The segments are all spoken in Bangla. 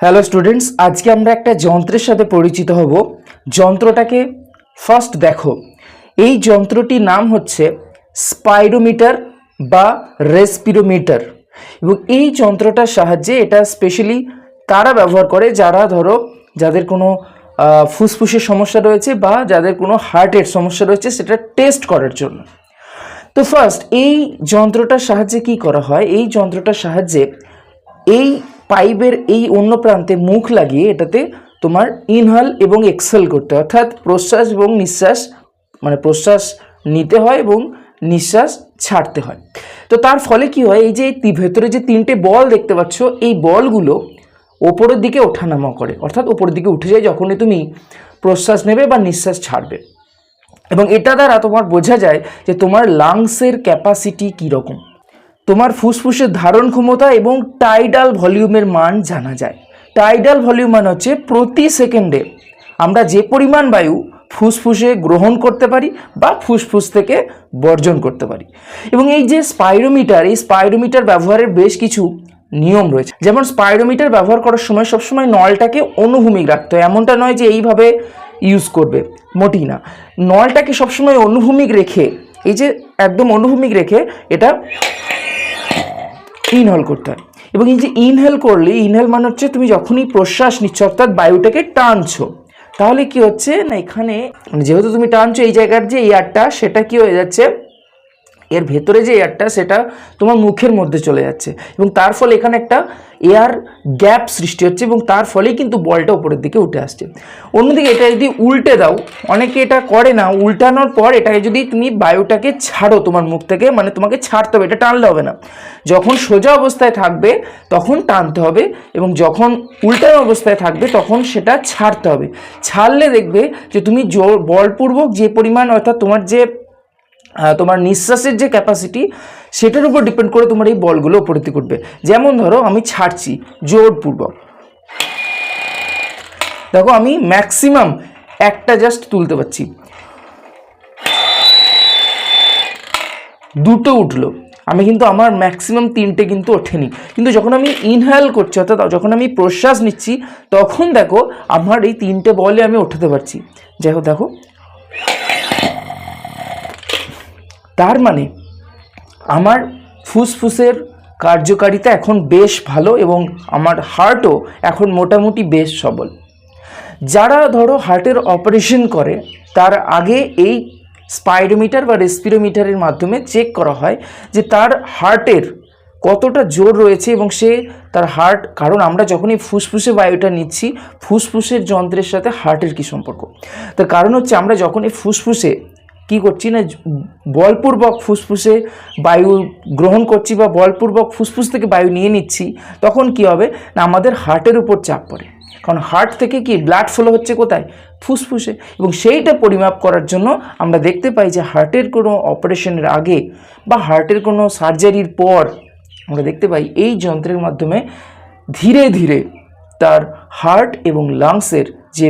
হ্যালো স্টুডেন্টস আজকে আমরা একটা যন্ত্রের সাথে পরিচিত হব। যন্ত্রটাকে ফার্স্ট দেখো। এই যন্ত্রটির নাম হচ্ছে স্পাইরোমিটার বা রেসপিরোমিটার এবং এই যন্ত্রটার সাহায্যে এটা স্পেশালি তারা ব্যবহার করে যারা ধরো যাদের কোনো ফুসফুসের সমস্যা রয়েছে বা যাদের কোনো হার্টের সমস্যা রয়েছে, সেটা টেস্ট করার জন্য। তো ফার্স্ট এই যন্ত্রটার সাহায্যে কি করা হয়? এই যন্ত্রটার সাহায্যে এই পাইপের এই অন্য প্রান্তে মুখ লাগিয়ে এটাতে তোমার ইনহাল এবং এক্সেল করতে হয়। অর্থাৎ প্রশ্বাস এবং নিঃশ্বাস মানে প্রশ্বাস নিতে হয় এবং নিঃশ্বাস ছাড়তে হয়। তো তার ফলে কি হয়, এই যে ভেতরে যে তিনটে বল দেখতে পাচ্ছ, এই বলগুলো ওপরের দিকে ওঠানামা করে। অর্থাৎ ওপরের দিকে উঠে যায় যখনই তুমি প্রশ্বাস নেবে বা নিঃশ্বাস ছাড়বে। এবং এটা দ্বারা তোমার বোঝা যায় যে তোমার লাংসের ক্যাপাসিটি কীরকম। তোমার ফুসফুসের ধারণ ক্ষমতা এবং টাইডাল ভলিউমের মান জানা যায়। টাইডাল ভলিউম মানে হচ্ছে প্রতি সেকেন্ডে আমরা যে পরিমাণ বায়ু ফুসফুসে গ্রহণ করতে পারি বা ফুসফুস থেকে বর্জন করতে পারি। এবং এই যে স্পাইরোমিটার এই স্পাইরোমিটার ব্যবহারের বেশ কিছু নিয়ম রয়েছে। যেমন স্পাইরোমিটার ব্যবহার করার সময় সবসময় নলটাকে অনুভূমিক রাখতে হয়। এমনটা নয় যে এইভাবে ইউজ করবে, মোটেই না। নলটাকে সবসময় অনুভূমিক রেখে, এই যে একদম অনুভূমিক রেখে এটা ইনহেল করতে হয়। এবং এই যে ইনহেল করলে, ইনহেল মানে হচ্ছে তুমি যখনই প্রশ্বাস নিচ্ছ, অর্থাৎ বায়ুটাকে টানছো, তাহলে কি হচ্ছে না, এখানে মানে যেহেতু তুমি টানছো, এই জায়গার যে এয়ারটা সেটা কি হয়ে যাচ্ছে? এর ভেতরে যে এয়ারটা সেটা তোমার মুখের মধ্যে চলে যাচ্ছে এবং তার ফলে এখানে একটা এয়ার গ্যাপ সৃষ্টি হচ্ছে এবং তার ফলেই কিন্তু বলটা উপরের দিকে উঠে আসছে। অন্যদিকে এটা যদি উল্টে দাও, অনেকে এটা করে না, উল্টানোর পর এটাকে যদি তুমি বায়ুটাকে ছাড়ো তোমার মুখ থেকে মানে তোমাকে ছাড়তে হবে, এটা টানলে হবে না। যখন সোজা অবস্থায় থাকবে তখন টানতে হবে এবং যখন উল্টানো অবস্থায় থাকবে তখন সেটা ছাড়তে হবে। ছাড়লে দেখবে যে তুমি জোর বলপূর্বক যে পরিমাণ অর্থাৎ তোমার যে তোমার নিঃশ্বাসের যে ক্যাপাসিটি সেটার উপর ডিপেন্ড করে তোমার এই বলগুলো উপরের দিকে উঠবে। যেমন ধরো, আমি ছাড়ছি, জোরপূর্বক। দেখো, আমি ম্যাক্সিমাম একটা জাস্ট তুলতে পারছি। দুটো উঠল। আমি কিন্তু আমার ম্যাক্সিমাম তিনটে কিন্তু ওঠেনি। কিন্তু যখন আমি ইনহেল করছি, অর্থাৎ যখন আমি প্রশ্বাস নিচ্ছি, তখন দেখো, আমার এই তিনটে বলে আমি ওঠাতে পারছি। যাই হোক, দেখো তার মানে আমার ফুসফুসের কার্যকারিতা এখন বেশ ভালো এবং আমার হার্টও এখন মোটামুটি বেশ সবল। যারা ধরো হার্টের অপারেশন করে, তার আগে এই স্পাইডোমিটার বা রেসপিরোমিটারের মাধ্যমে চেক করা হয় যে তার হার্টের কতটা জোর রয়েছে এবং সে তার হার্ট, কারণ আমরা যখনই ফুসফুসে বায়ুটা নিচ্ছি, ফুসফুসের যন্ত্রের সাথে হার্টের কী সম্পর্ক? তার কারণ হচ্ছে আমরা যখন এই ফুসফুসে কি করছি না বলপূর্বক ফুসফুসে বায়ু গ্রহণ করছি বা বলপূর্বক ফুসফুস থেকে বায়ু নিয়ে নিচ্ছি, তখন কি হবে? না, আমাদের হার্টের উপর চাপ পড়ে। কারণ হার্ট থেকে কি ব্লাড ফ্লো হচ্ছে কোথায়? ফুসফুসে। এবং সেইটা পরিমাপ করার জন্য আমরা দেখতে পাই যে হার্টের কোনো অপারেশনের আগে বা হার্টের কোনো সার্জারির পর আমরা দেখতে পাই এই যন্ত্রের মাধ্যমে ধীরে ধীরে তার হার্ট এবং লাংসের যে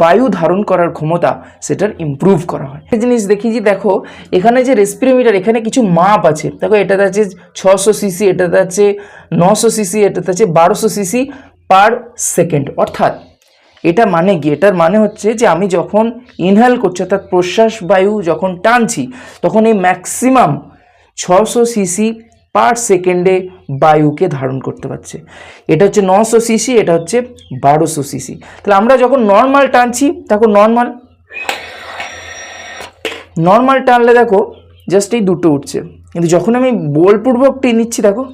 বায়ু ধারণ করার ক্ষমতা সেটার ইমপ্রুভ করা হয়। একটা জিনিস দেখি যে দেখো, এখানে যে রেসপিরোমিটার এখানে কিছু মাপ আছে। দেখো, এটাতে আছে ছশো সিসি এটাতে আছে নশো সিসি এটাতে আছে বারোশো সিসি পার সেকেন্ড অর্থাৎ এটা মানে কি? এটার মানে হচ্ছে যে আমি যখন ইনহেল করছি, অর্থাৎ প্রশ্বাস বায়ু যখন টানছি, তখন এই ম্যাক্সিমাম ছশো সিসি পার সেকেন্ডে বায়ুকে ধারণ করতে পারছে। এটা হচ্ছে নশো সিসি, এটা হচ্ছে বারোশো সিসি। তাহলে আমরা যখন নর্মাল টানছি তখন নর্মাল নর্মাল টানলে দেখো জাস্ট এই দুটো উঠছে। কিন্তু যখন আমি বলপূর্বক টেনে নিচ্ছি, দেখো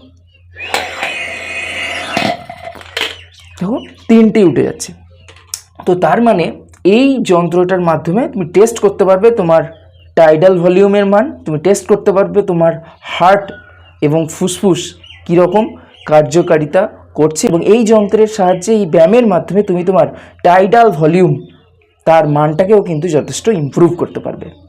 দেখো তিনটেই উঠে যাচ্ছে। তো তার মানে এই যন্ত্রটার মাধ্যমে তুমি টেস্ট করতে পারবে তোমার টাইডাল ভলিউমের মান, তুমি টেস্ট করতে পারবে তোমার হার্ট এবং ফুসফুস কীরকম কার্যকারিতা করছে এবং এই যন্ত্রের সাহায্যে এই ব্যায়ামের মাধ্যমে তুমি তোমার টাইডাল ভলিউম তার মানটাকেও কিন্তু যথেষ্ট ইম্প্রুভ করতে পারবে।